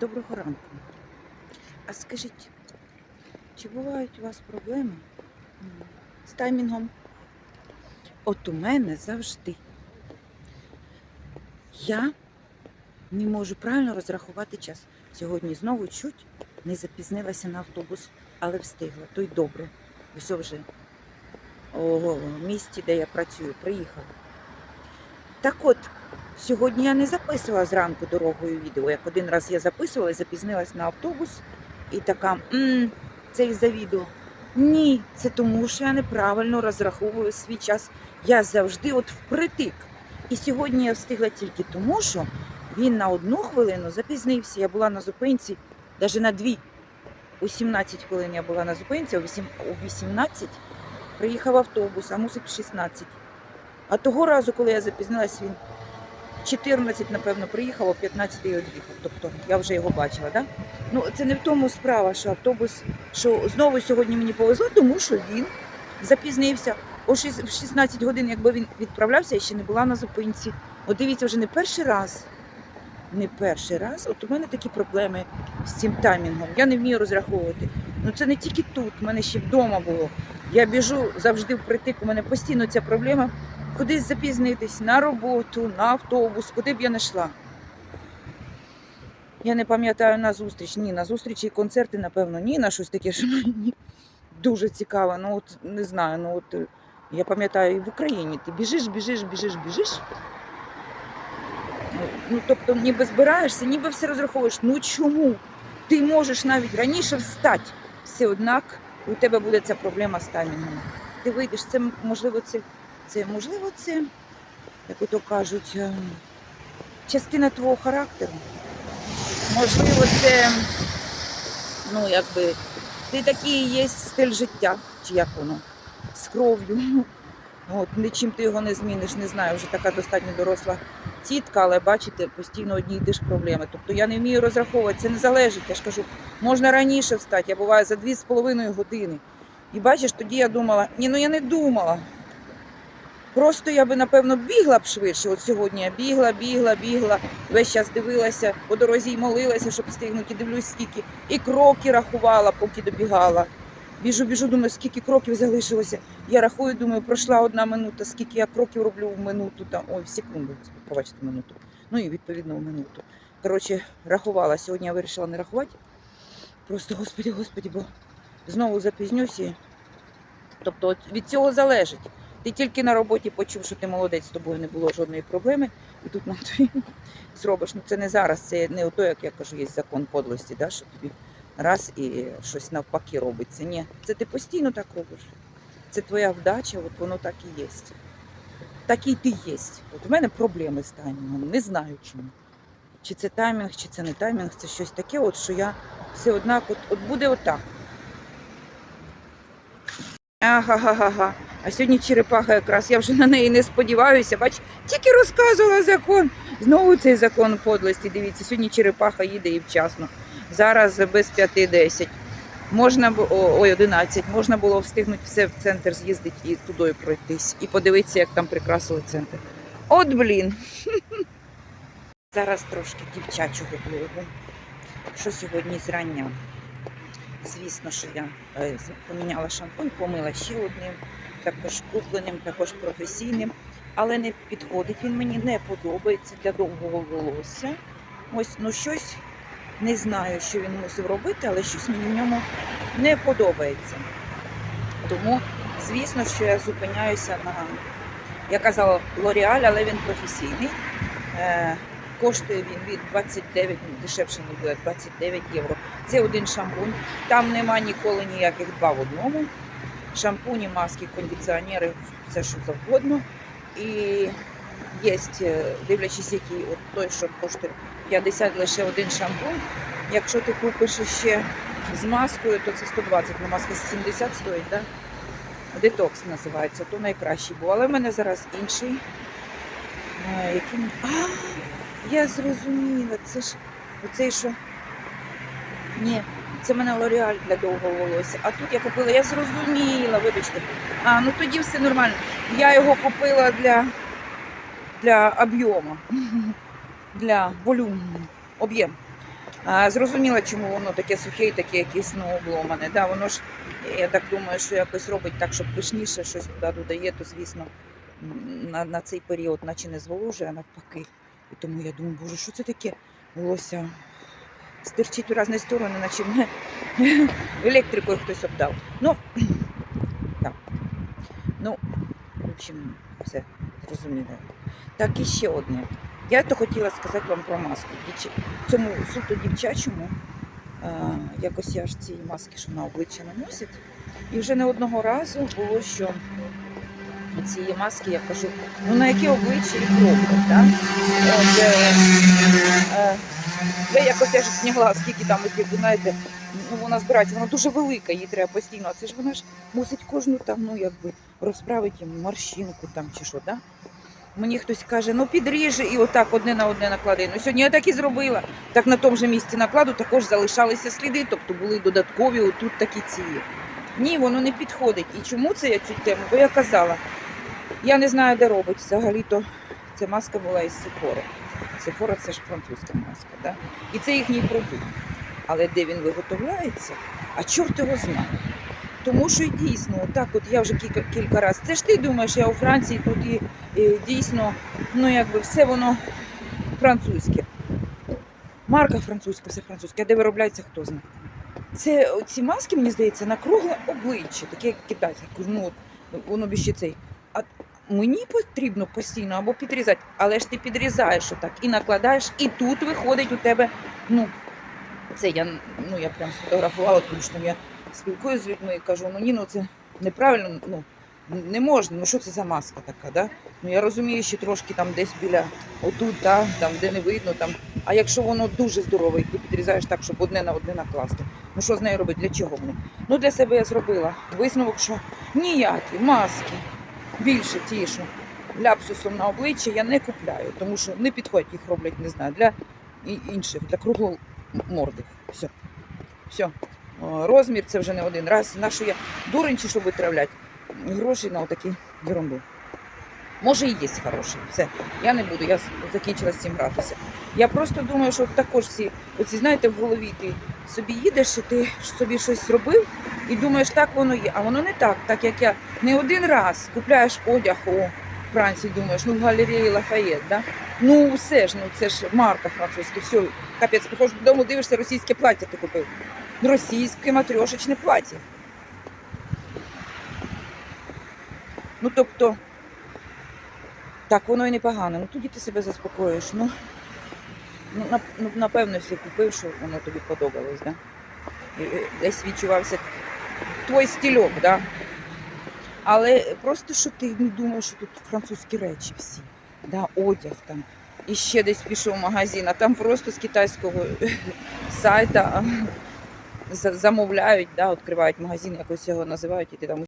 Доброго ранку. А скажіть, чи бувають у вас проблеми з таймінгом? От у мене завжди. Я не можу правильно розрахувати час. Сьогодні знову чуть не запізнилася на автобус, але встигла. То й добре. Ось вже у місті, де я працюю, приїхала. Так от, сьогодні я не записувала зранку дорогою відео. Як один раз я записувала і запізнилась на автобус, і така, «М, це із-за відео. Ні, це тому, що я неправильно розраховую свій час. Я завжди от впритик. І сьогодні я встигла тільки тому, що він на одну хвилину запізнився. Я була на зупинці, навіть на дві. У 17 хвилин я була на зупинці, у 18 приїхав автобус, а мусить в 16. А того разу, коли я запізнилась, він 14, напевно, приїхав, а 15 і од'їхав. Тобто я вже його бачила, да? Ну, це не в тому справа, що автобус, що знову сьогодні мені повезло, тому що він запізнився. О шіс- в 16 годин, якби він відправлявся, я ще не була на зупинці. От дивіться, вже не перший раз. Не перший раз. От у мене такі проблеми з цим таймінгом. Я не вмію розраховувати. Ну це не тільки тут, в мене ще вдома було. Я біжу завжди впритик, у мене постійно ця проблема. Кудись запізнитись на роботу, на автобус, куди б я не йшла. Я не пам'ятаю на зустріч. Ні, на зустрічі і концерти, напевно, ні, на щось таке, що мені дуже цікаво. Ну от не знаю, ну от я пам'ятаю і в Україні. Ти біжиш, біжиш, біжиш, біжиш. Ну, тобто, ніби збираєшся, ніби все розраховуєш. Ну чому? Ти можеш навіть раніше встати. Все однак у тебе буде ця проблема з таймінгом. Ти вийдеш, це можливо, це, це можливо, це, як ото кажуть, е, частина твого характеру. Можливо, це ну, якби ти такий є стиль життя, чи як воно, з кров'ю. От, нічим ти його не зміниш, не знаю, вже така достатньо доросла тітка, але бачите, постійно одні й ті ж проблеми. Тобто я не вмію розраховувати, це не залежить. Я ж кажу, можна раніше встати, я буваю за дві з половиною години. І бачиш, тоді я думала, ні, ну я не думала. Просто я би, напевно, бігла б швидше. От сьогодні я бігла, бігла, бігла, весь час дивилася, по дорозі й молилася, щоб встигнути, дивлюсь, скільки. І кроки рахувала, поки добігала. Біжу, біжу, думаю, скільки кроків залишилося. Я рахую, думаю, пройшла одна минута, скільки я кроків роблю в минуту, там, ой, в секунду, пробачте, минуту. Ну і відповідно в минуту. Коротше, рахувала. Сьогодні я вирішила не рахувати. Просто, господі, господі, бо знову запізнюся. Тобто від цього залежить. Ти тільки на роботі почув, що ти молодець, з тобою не було жодної проблеми, і тут нам тобі зробиш. Ну це не зараз, це не ото, як я кажу, є закон подлості, да, що тобі раз і щось навпаки робиться. Ні, це ти постійно так робиш. Це твоя вдача, от воно так і є. Такий ти є. От у мене проблеми з таймінгом, не знаю чому. Чи це таймінг, чи це не таймінг, це щось таке, от що я все однак, от, от буде отак. Ага-га-га-га. А сьогодні черепаха якраз, я вже на неї не сподіваюся. Бач, тільки розказувала закон. Знову цей закон подлості. Дивіться, сьогодні черепаха їде і вчасно. Зараз без 5-10. Можна ой, 11. Можна було встигнути все в центр з'їздити і туди пройтись. І подивитися, як там прикрасили центр. От блін. Зараз трошки дівчачого блогу. Що сьогодні зрання? Звісно, що я е, поміняла шампунь, помила ще одним, також купленим, також професійним, але не підходить він мені, не подобається для довгого волосся. Ось ну щось не знаю, що він мусив робити, але щось мені в ньому не подобається. Тому, звісно, що я зупиняюся на, я казала, L'Oreal, але він професійний. Е, коштує він від 29, ну, дешевше не буде, 29 євро. Це один шампунь. Там нема ніколи ніяких два в одному. Шампуні, маски, кондиціонери, все що завгодно. І є, е, дивлячись, який от той, що коштує 50 лише один шампунь. Якщо ти купиш ще з маскою, то це 120, ну маска 70 стоїть, да? Детокс називається, то найкращий був. Але в мене зараз інший. Е, Який... А, я зрозуміла, це ж оцей, що. Ні, це мене L'Oreal для довгого волосся. А тут я купила, я зрозуміла, вибачте. А, ну тоді все нормально. Я його купила для, для об'єму, для волюму, об'єм. Зрозуміла, чому воно таке сухе і таке якесь ну, обломане. Да, воно ж, я так думаю, що якось робить так, щоб пишніше щось туди додає, то звісно на, на цей період наче не зволожує, а навпаки. І тому я думаю, боже, що це таке? Волосся стирчить в різні сторони, наче електрикою хтось обдав. Ну, так. Ну, в общем, все зрозуміло. Так, і ще одне. Я то хотіла сказати вам про маску. Цьому суто дівчачому, а, якось я ж ці маски, що на обличчя наносять. І вже не одного разу було, що цієї маски, я кажу, ну на яке обличчя їх роблять, да? Е, е, я якось я ж зняла, скільки там оці, ви знаєте, ну вона збирається, вона дуже велика, їй треба постійно. Це ж вона ж мусить кожну там, ну якби розправити морщинку там чи що, да? Мені хтось каже, ну підріжи і отак одне на одне наклади. Ну сьогодні я так і зробила. Так на тому же місці накладу також залишалися сліди, тобто були додаткові отут такі ці. Ні, воно не підходить. І чому це я цю тему? Бо я казала, я не знаю, де робить. Взагалі-то ця маска була із Сефори. Сефора це ж французька маска, да? і це їхній продукт. Але де він виготовляється, а чорт його знає. Тому що дійсно, так от я вже кілька, кілька разів. Це ж ти думаєш, я у Франції тут і, і дійсно, ну якби все воно французьке. Марка французька, все французьке, а де виробляється, хто знає. Це ці маски, мені здається, на кругле обличчя, таке як китайське. Ну, от, воно більше цей. А мені потрібно постійно або підрізати, але ж ти підрізаєш отак і накладаєш, і тут виходить у тебе, ну, це я, ну, я прям сфотографувала, тому що я спілкуюся з людьми і кажу, ну ні, ну це неправильно, ну не можна, ну що це за маска така, да? Ну я розумію, що трошки там десь біля отут, да, там де не видно, там. А якщо воно дуже здорове, і ти підрізаєш так, щоб одне на одне накласти. Ну що з нею робити? Для чого вони? Ну для себе я зробила висновок, що ніякі маски більше ті, що ляпсусом на обличчя я не купляю, тому що не підходять, їх роблять, не знаю, для інших, для кругломордих. Все. Все. Розмір це вже не один раз. На що я дурень чи що витравляти гроші на отакі ерунду. Може і є хороший. Все. Я не буду, я закінчила з цим гратися. Я просто думаю, що також всі, оці, знаєте, в голові ти собі їдеш, і ти собі щось зробив і думаєш, так воно є. А воно не так, так як я не один раз купляєш одяг у Франції, думаєш, ну в галереї Лафаєт, да? Ну все ж, ну це ж марка французька, все, капець, приходиш додому, дивишся, російське плаття ти купив. Російське матрьошечне плаття. Ну тобто, так воно і непогано. Ну тоді ти себе заспокоїш. Ну, ну, ну напевно, якщо купив, що воно тобі подобалось, да? Десь відчувався твій стільок, да? Але просто що ти не думаєш, що тут французькі речі всі, да? одяг там. І ще десь пішов в магазин, а там просто з китайського сайта замовляють, да, відкривають магазин, якось його називають, і ти там